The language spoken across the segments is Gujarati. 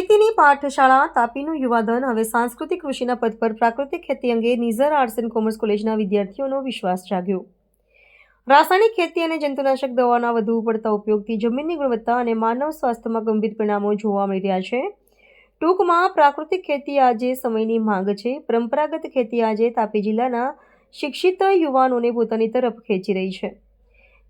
ખેતીની પાઠશાળા તાપીનું યુવાધન, હવે સાંસ્કૃતિક કૃષિના પદ પર પ્રાકૃતિક ખેતી અંગે નિઝર આર્ટ્સ એન્ડ કોમર્સ કોલેજના વિદ્યાર્થીઓનો વિશ્વાસ જાગ્યો. રાસાયણિક ખેતી અને જંતુનાશક દવાના વધુ પડતા ઉપયોગથી જમીનની ગુણવત્તા અને માનવ સ્વાસ્થ્યમાં ગંભીર પરિણામો જોવા મળી રહ્યા છે. ટૂંકમાં, પ્રાકૃતિક ખેતી આજે સમયની માંગ છે. પરંપરાગત ખેતી આજે તાપી જિલ્લાના શિક્ષિત યુવાનોને પોતાની તરફ ખેંચી રહી છે.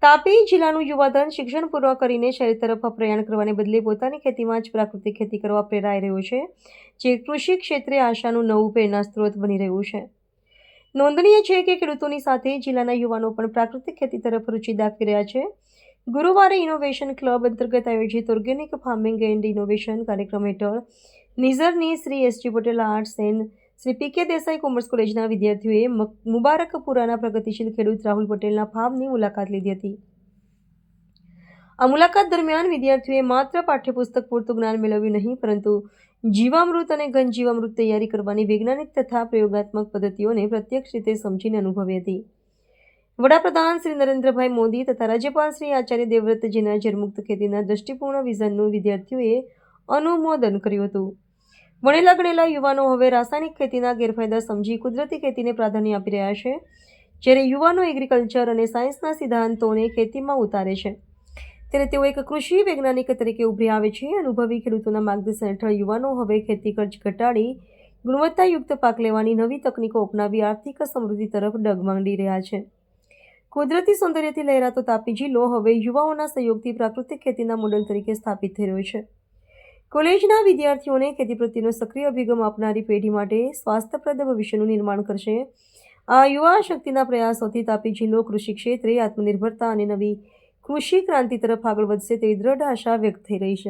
તાપી જિલ્લાનું યુવાધન શિક્ષણ પૂર્ણ કરીને શહેર તરફ પ્રયાણ કરવાને બદલે પોતાની ખેતીમાં જ પ્રાકૃતિક ખેતી કરવા પ્રેરાઈ રહ્યો છે, જે કૃષિ ક્ષેત્રે આશાનું નવું પ્રેરણા સ્ત્રોત બની રહ્યું છે. નોંધનીય છે કે ખેડૂતોની સાથે જિલ્લાના યુવાનો પણ પ્રાકૃતિક ખેતી તરફ રુચિ દાખવી રહ્યા છે. ગુરુવારે ઇનોવેશન ક્લબ અંતર્ગત આયોજિત ઓર્ગેનિક ફાર્મિંગ એન્ડ ઇનોવેશન કાર્યક્રમ હેઠળ નિઝરની Shri S G Patel arts and Shri P K Desai commerce કોલેજના વિદ્યાર્થીઓએ મુબારકપુરાના પ્રગતિશીલ ખેડૂત રાહુલ પટેલના ફાર્મની મુલાકાત લીધી હતી. આ મુલાકાત દરમિયાન વિદ્યાર્થીઓએ માત્ર પાઠ્યપુસ્તક પૂરતું જ્ઞાન મેળવ્યું નહીં, પરંતુ જીવામૃત અને ઘન જીવામૃત તૈયારી કરવાની વૈજ્ઞાનિક તથા પ્રયોગાત્મક પદ્ધતિઓને પ્રત્યક્ષ રીતે સમજીને અનુભવી હતી. વડાપ્રધાન શ્રી નરેન્દ્રભાઈ મોદી તથા રાજ્યપાલ શ્રી આચાર્ય દેવવ્રતજીના જળમુક્ત ખેતીના દ્રષ્ટિપૂર્ણ વિઝનનું વિદ્યાર્થીઓએ અનુમોદન કર્યું હતું. ભણેલા ગણેલા યુવાનો હવે રાસાયણિક ખેતીના ગેરફાયદા સમજી કુદરતી ખેતીને પ્રાધાન્ય આપી રહ્યા છે, જ્યારે યુવાનો એગ્રીકલ્ચર અને સાયન્સના સિદ્ધાંતોને ખેતીમાં ઉતારે છે. ત્યારે તેઓ એક કૃષિ વૈજ્ઞાનિક તરીકે ઉભરી આવે છે. અનુભવી ખેડૂતોના માર્ગદર્શન હેઠળ યુવાનો હવે ખેતી ખર્ચ ઘટાડી ગુણવત્તાયુક્ત પાક લેવાની નવી તકનીકો અપનાવી આર્થિક સમૃદ્ધિ તરફ ડગ માંડી રહ્યા છે. કુદરતી સૌંદર્યથી લહેરાતો તાપી જિલ્લો હવે યુવાઓના સહયોગથી પ્રાકૃતિક ખેતીના મોડલ તરીકે સ્થાપિત થઈ રહ્યો છે. કોલેજના વિદ્યાર્થીઓને ખેતી પ્રત્યેનો સક્રિય અભિગમ આપનારી પેઢી માટે સ્વાસ્થ્યપ્રદ ભવિષ્યનું નિર્માણ કરશે. આ યુવા શક્તિના પ્રયાસોથી તાપી જિલ્લો કૃષિ ક્ષેત્રે આત્મનિર્ભરતા અને નવી કૃષિ ક્રાંતિ તરફ આગળ વધશે તેવી દ્રઢ આશા વ્યક્ત થઈ રહી છે.